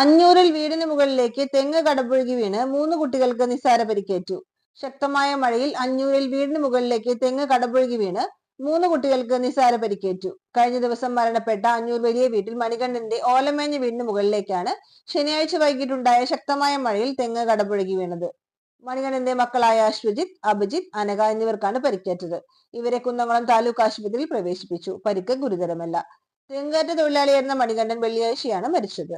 അഞ്ഞൂറിൽ വീടിന് മുകളിലേക്ക് തെങ്ങ് കടപുഴകി വീണ് മൂന്ന് കുട്ടികൾക്ക് നിസ്സാര പരിക്കേറ്റു. ശക്തമായ മഴയിൽ അഞ്ഞൂറിൽ വീടിന് മുകളിലേക്ക് തെങ്ങ് കടപുഴകി വീണ് മൂന്ന് കുട്ടികൾക്ക് നിസ്സാര പരിക്കേറ്റു. കഴിഞ്ഞ ദിവസം മരണപ്പെട്ട അഞ്ഞൂർ വലിയ വീട്ടിൽ മണികണ്ഠന്റെ ഓലമേഞ്ഞ വീടിന് മുകളിലേക്കാണ് ശനിയാഴ്ച വൈകിട്ടുണ്ടായ ശക്തമായ മഴയിൽ തെങ്ങ് കടപുഴകി വീണത്. മണികണ്ഠന്റെ മക്കളായ അശ്വജിത്ത് അഭിജിത്ത് അനക എന്നിവർക്കാണ് പരിക്കേറ്റത്. ഇവരെ കുന്നംകുളം താലൂക്ക് ആശുപത്രിയിൽ പ്രവേശിപ്പിച്ചു. പരിക്ക് ഗുരുതരമല്ല. തെങ്ങേറ്റ തൊഴിലാളിയായിരുന്ന മണികണ്ഠൻ വെള്ളിയാഴ്ചയാണ് മരിച്ചത്.